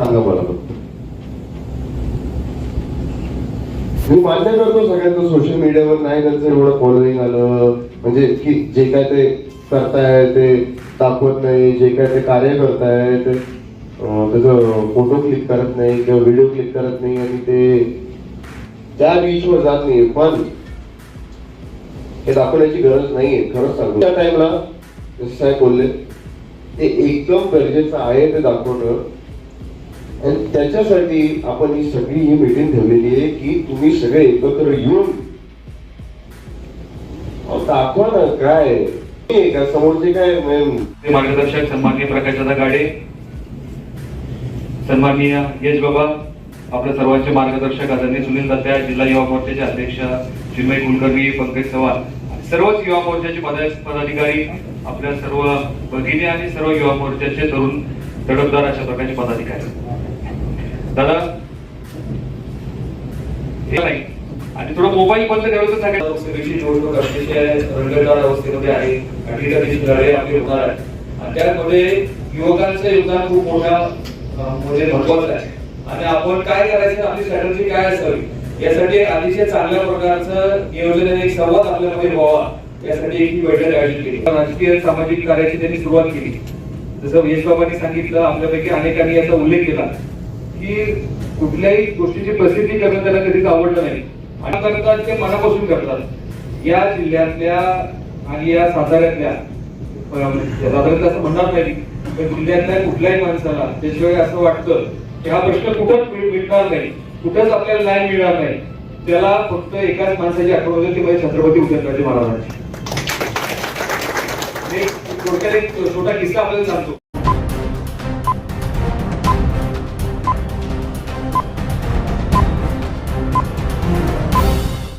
सांगा मला फक्त. मी मान्य करतो सगळ्यांचं सोशल मीडियावर नाही त्यांचं एवढं फॉलोईंग आलं. म्हणजे की जे काय ते करताय ते दाखवत नाही जे काय ते कार्य करतायत ते त्याचं फोटो क्लिक करत नाही किंवा व्हिडिओ क्लिक करत नाही आणि ते त्या बीचवर जात नाही पण हे दाखवण्याची गरज नाहीये खरंच सांगतो. त्या टाइमला जसं साहेब बोलले ते एकदम गरजेचं आहे ते दाखवणं. आणि त्याच्यासाठी आपण ही सगळी ही मीटिंग ठेवलेली आहे की तुम्ही सगळे एकत्र येऊन दाखवा ना काय? का समोरचे काय मार्गदर्शक सन्माननीय प्रकाशदादा गाडे सन्माननीय यश बाबा आपल्या सर्वांचे मार्गदर्शक आदरणीय सुनील दत्त्या जिल्हा युवा मोर्चाचे अध्यक्ष चिन्मय कुलकर्णी पंकज चव्हाण सर्वच युवा मोर्चाचे पदाधिकारी आपल्या सर्व भगिनी आणि सर्व युवा मोर्चाचे तरुण तडफदार अशा प्रकारचे पदाधिकारी. दादा. नाही आणि थोडा मोबाईल बंद करायचं सांगायचं सगळीची निवडणूक अतिशय रंगतदार अवस्थेमध्ये आहे. आणि त्या दिवशी लढाई आपली होणार आहे. आणि त्यामध्ये युवकांचं योगदान खूप मोठ्या म्हणजे महत्वाचं आहे. आणि आपण काय करायचं आपली स्ट्रॅटजी काय असावी? यासाठी अतिशय चांगल्या प्रकारचं नियोजन आणि एक संवाद आपल्यामध्ये व्हावा. यासाठी एक बैठक आयोजित केली. राजकीय सामाजिक कार्याची त्यांनी सुरुवात केली. जसं यश बाबांनी सांगितलं आपल्यापैकी अनेकांनी याचा उल्लेख केला. की कुठल्याही गोष्टीची प्रसिद्धी करणं त्याला कधीच आवडलं नाही. आणि करतात ते मनापासून करतात. या जिल्ह्यातल्या आणि या साताऱ्यातल्या साधारण असं म्हणणार नाही पण जिल्ह्यातल्या कुठल्याही माणसाला त्याशिवाय असं वाटतं की हा प्रश्न कुठंच मिळणार नाही. कुठंच आपल्याला न्याय मिळणार नाही. त्याला फक्त एकाच माणसाची आठवण होते ती म्हणजे छत्रपती उदयनराजे महाराजांची. एक थोडक्यात एक छोटा किस्सा आपल्याला सांगतो.